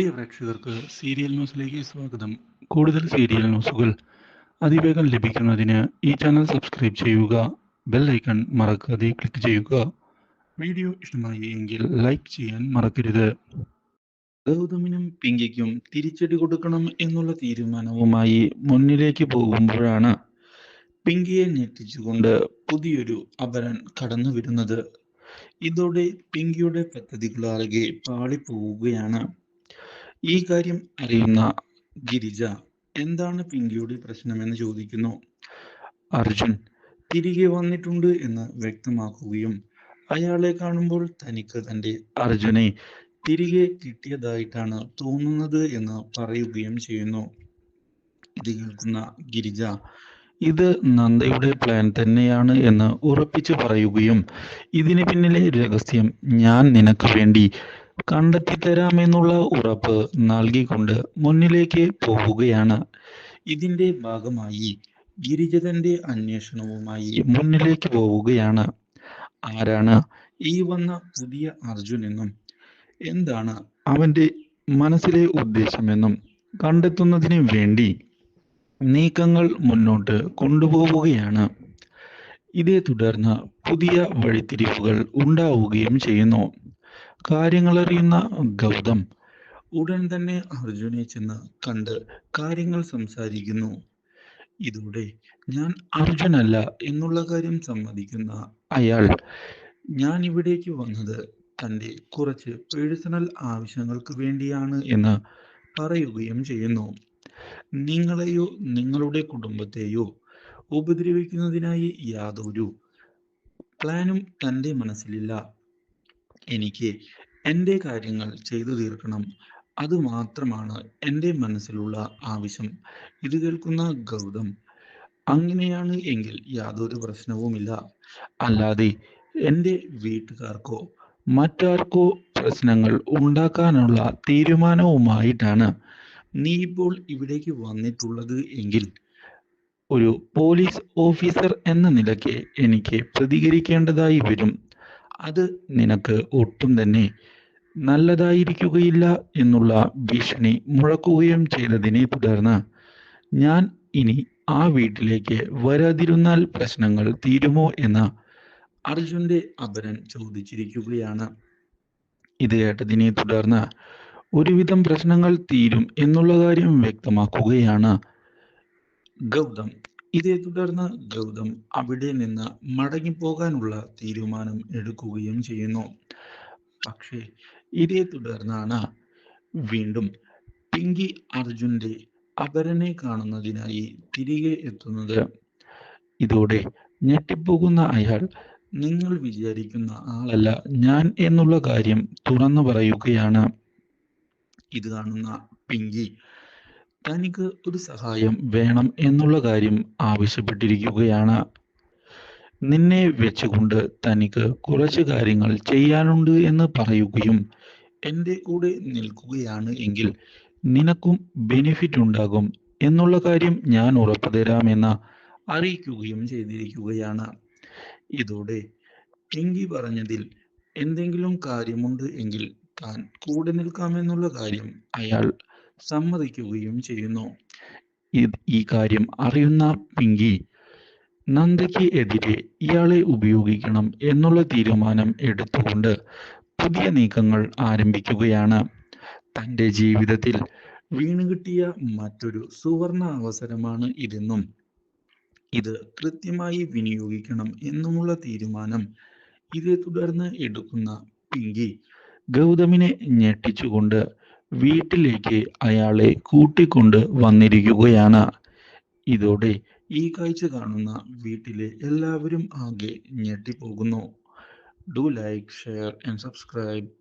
പ്രിയ പ്രേക്ഷകർക്ക് സീരിയൽ ന്യൂസിലേക്ക് സ്വാഗതം. കൂടുതൽ സീരിയൽ ന്യൂസുകൾ അതിവേഗം ലഭിക്കുന്നതിന് ഈ ചാനൽ സബ്സ്ക്രൈബ് ചെയ്യുക ബെൽ ഐക്കൺ മറക്കാതെ ക്ലിക്ക് ചെയ്യുക. വീഡിയോ ഇഷ്ടമായി എങ്കിൽ ലൈക്ക് ചെയ്യാൻ മറക്കരുത്. ഗൗതമിനും പിങ്കിക്കും തിരിച്ചടി കൊടുക്കണം എന്നുള്ള തീരുമാനവുമായി മുന്നിലേക്ക് പോകുമ്പോഴാണ് പിങ്കിയെ ഞെട്ടിച്ചുകൊണ്ട് പുതിയൊരു അപരൻ കടന്നു വരുന്നത് ഇതോടെ പിങ്കിയുടെ പദ്ധതികളാകെ പാളിപ്പോവുകയാണ്. ഈ കാര്യം അറിയുന്ന ഗിരിജ എന്താണ് പിങ്കിയുടെ പ്രശ്നമെന്ന് ചോദിക്കുന്നു. അർജുൻ തിരികെ വന്നിട്ടുണ്ട് എന്ന് വ്യക്തമാക്കുകയും അയാളെ കാണുമ്പോൾ തനിക്ക് തന്റെ അർജുനെ തിരികെ കിട്ടിയതായിട്ടാണ് തോന്നുന്നത് എന്ന് പറയുകയും ചെയ്യുന്നു. ഇത് കേൾക്കുന്ന ഗിരിജ ഇത് നന്ദയുടെ പ്ലാൻ തന്നെയാണ് എന്ന് ഉറപ്പിച്ചു പറയുകയും ഇതിന് പിന്നിലെ രഹസ്യം ഞാൻ നിനക്ക് വേണ്ടി കണ്ടെത്തി തരാമെന്നുള്ള ഉറപ്പ് നൽകിക്കൊണ്ട് മുന്നിലേക്ക് പോവുകയാണ്. ഇതിന്റെ ഭാഗമായി ഗിരിജതന്റെ അന്വേഷണവുമായി മുന്നിലേക്ക് പോവുകയാണ്. ആരാണ് ഈ വന്ന പുതിയ അർജുൻ എന്നും എന്താണ് അവന്റെ മനസ്സിലെ ഉദ്ദേശമെന്നും കണ്ടെത്തുന്നതിന് വേണ്ടി നീക്കങ്ങൾ മുന്നോട്ട് കൊണ്ടുപോവുകയാണ്. ഇതേ തുടർന്ന് പുതിയ വഴിത്തിരിവുകൾ ഉണ്ടാവുകയും ചെയ്യുന്നു. കാര്യങ്ങളറിയുന്ന ഗൗതം ഉടൻ തന്നെ അർജുനെ ചെന്ന് കണ്ട് കാര്യങ്ങൾ സംസാരിക്കുന്നു. ഇതോടെ ഞാൻ അർജുനല്ല എന്നുള്ള കാര്യം സമ്മതിക്കുന്ന അയാൾ ഞാൻ ഇവിടേക്ക് വന്നത് തന്റെ കുറച്ച് പേഴ്സണൽ ആവശ്യങ്ങൾക്ക് വേണ്ടിയാണ് എന്ന് പറയുകയും ചെയ്യുന്നു. നിങ്ങളെയോ നിങ്ങളുടെ കുടുംബത്തെയോ ഉപദ്രവിക്കുന്നതിനായി യാതൊരു പ്ലാനും തന്റെ മനസ്സിലില്ല. എനിക്ക് എന്റെ കാര്യങ്ങൾ ചെയ്തു തീർക്കണം. അത് മാത്രമാണ് എന്റെ മനസ്സിലുള്ള ആവശ്യം. ഇത് കേൾക്കുന്ന ഗൗതം അങ്ങനെയാണ് എങ്കിൽ യാതൊരു പ്രശ്നവുമില്ല. അല്ലാതെ എന്റെ വീട്ടുകാർക്കോ മറ്റാർക്കോ പ്രശ്നങ്ങൾ ഉണ്ടാക്കാനുള്ള തീരുമാനവുമായിട്ടാണ് നീ ഇപ്പോൾ ഇവിടേക്ക് വന്നിട്ടുള്ളത് എങ്കിൽ ഒരു പോലീസ് ഓഫീസർ എന്ന നിലയ്ക്ക് എനിക്ക് പ്രതികരിക്കേണ്ടതായി വരും. അത് നിനക്ക് ഒട്ടും തന്നെ നല്ലതായിരിക്കുകയില്ല എന്നുള്ള ഭീഷണി മുഴക്കുകയും ചെയ്തതിനെ തുടർന്ന് ഞാൻ ഇനി ആ വീട്ടിലേക്ക് വരാതിരുന്നാൽ പ്രശ്നങ്ങൾ തീരുമോ എന്ന് അർജുന്റെ അപരൻ ചോദിച്ചിരിക്കുകയാണ്. ഇത് കേട്ടതിനെ തുടർന്ന് ഒരുവിധം പ്രശ്നങ്ങൾ തീരും എന്നുള്ള കാര്യം വ്യക്തമാക്കുകയാണ് ഗൗതം. ഇതേ തുടർന്ന് ഗൗതം അവിടെ നിന്ന് മടങ്ങിപ്പോകാനുള്ള തീരുമാനം എടുക്കുകയും ചെയ്യുന്നു. പക്ഷേ ഇതേ തുടർന്നാണ് വീണ്ടും പിങ്കി അർജുന്റെ അപരനെ കാണുന്നതിനായി തിരികെ എത്തുന്നത്. ഇതോടെ ഞെട്ടിപ്പോകുന്ന അയാൾ നിങ്ങൾ വിചാരിക്കുന്ന ആളല്ല ഞാൻ എന്നുള്ള കാര്യം തുറന്നു പറയുകയാണ് ഇത് കാണുന്ന പിങ്കി തനിക്ക് ഒരു സഹായം വേണം എന്നുള്ള കാര്യം ആവശ്യപ്പെട്ടിരിക്കുകയാണ്. നിന്നെ വെച്ചുകൊണ്ട് തനിക്ക് കുറച്ച് കാര്യങ്ങൾ ചെയ്യാനുണ്ട് എന്ന് പറയുകയും എന്റെ കൂടെ നിൽക്കുകയാണ് എങ്കിൽ നിനക്കും ബെനിഫിറ്റ് ഉണ്ടാകും എന്നുള്ള കാര്യം ഞാൻ ഉറപ്പു തരാമെന്ന് അറിയിക്കുകയും ചെയ്തിരിക്കുകയാണ്. ഇതോടെ ടിങ്കി പറഞ്ഞതിൽ എന്തെങ്കിലും കാര്യമുണ്ട് എങ്കിൽ താൻ കൂടെ നിൽക്കാമെന്നുള്ള കാര്യം അയാൾ സമ്മതിക്കുകയും ചെയ്യുന്നു. ഈ കാര്യം അറിയുന്ന പിങ്കി നന്ദയ്ക്ക് എതിരെ ഇയാളെ ഉപയോഗിക്കണം എന്നുള്ള തീരുമാനം എടുത്തുകൊണ്ട് പുതിയ നീക്കങ്ങൾ ആരംഭിക്കുകയാണ്. തന്റെ ജീവിതത്തിൽ വീണുകിട്ടിയ മറ്റൊരു സുവർണ അവസരമാണ് ഇതെന്നും ഇത് കൃത്യമായി വിനിയോഗിക്കണം എന്നുമുള്ള തീരുമാനം ഇതേ തുടർന്ന് എടുക്കുന്ന പിങ്കി ഗൗതമിനെ ഞെട്ടിച്ചുകൊണ്ട് വീട്ടിലേക്ക് അയാളെ കൂട്ടിക്കൊണ്ട് വന്നിരിക്കുകയാണ്. ഇതോടെ ഈ കാഴ്ച കാണുന്ന വീട്ടിലെ എല്ലാവരും ആകെ ഞെട്ടിപ്പോകുന്നു. Do like share and subscribe